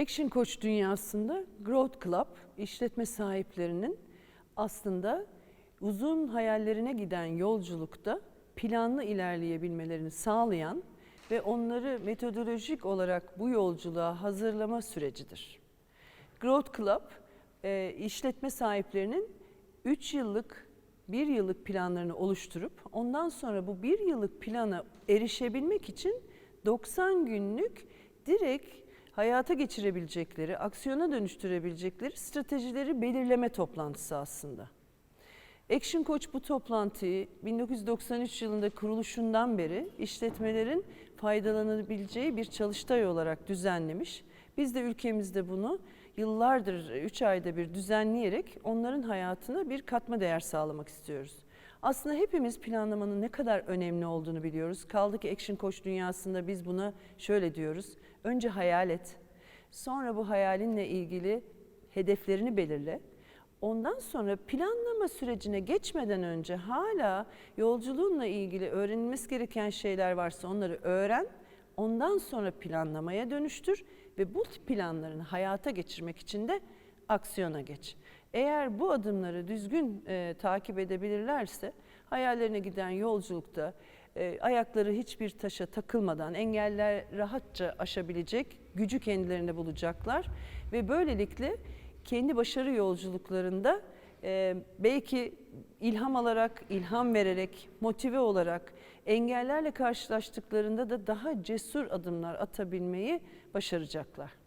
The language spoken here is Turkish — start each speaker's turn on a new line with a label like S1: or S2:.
S1: Action Coach dünyasında Growth Club işletme sahiplerinin aslında uzun hayallerine giden yolculukta planlı ilerleyebilmelerini sağlayan ve onları metodolojik olarak bu yolculuğa hazırlama sürecidir. Growth Club e, işletme sahiplerinin 3 yıllık, 1 yıllık planlarını oluşturup ondan sonra bu 1 yıllık plana erişebilmek için 90 günlük direkt hayata geçirebilecekleri, aksiyona dönüştürebilecekleri stratejileri belirleme toplantısı aslında. Action Coach bu toplantıyı 1993 yılında kuruluşundan beri işletmelerin faydalanabileceği bir çalıştay olarak düzenlemiş. Biz de ülkemizde bunu yıllardır 3 ayda bir düzenleyerek onların hayatına bir katma değer sağlamak istiyoruz. Aslında hepimiz planlamanın ne kadar önemli olduğunu biliyoruz. Kaldı ki Action Coach dünyasında biz buna şöyle diyoruz. Önce hayal et. Sonra bu hayalinle ilgili hedeflerini belirle. Ondan sonra planlama sürecine geçmeden önce hala yolculuğunla ilgili öğrenilmesi gereken şeyler varsa onları öğren. Ondan sonra planlamaya dönüştür ve bu planlarını hayata geçirmek için de aksiyona geç. Eğer bu adımları düzgün e, takip edebilirlerse hayallerine giden yolculukta e, ayakları hiçbir taşa takılmadan engeller rahatça aşabilecek gücü kendilerinde bulacaklar ve böylelikle kendi başarı yolculuklarında e, belki ilham alarak, ilham vererek, motive olarak engellerle karşılaştıklarında da daha cesur adımlar atabilmeyi başaracaklar.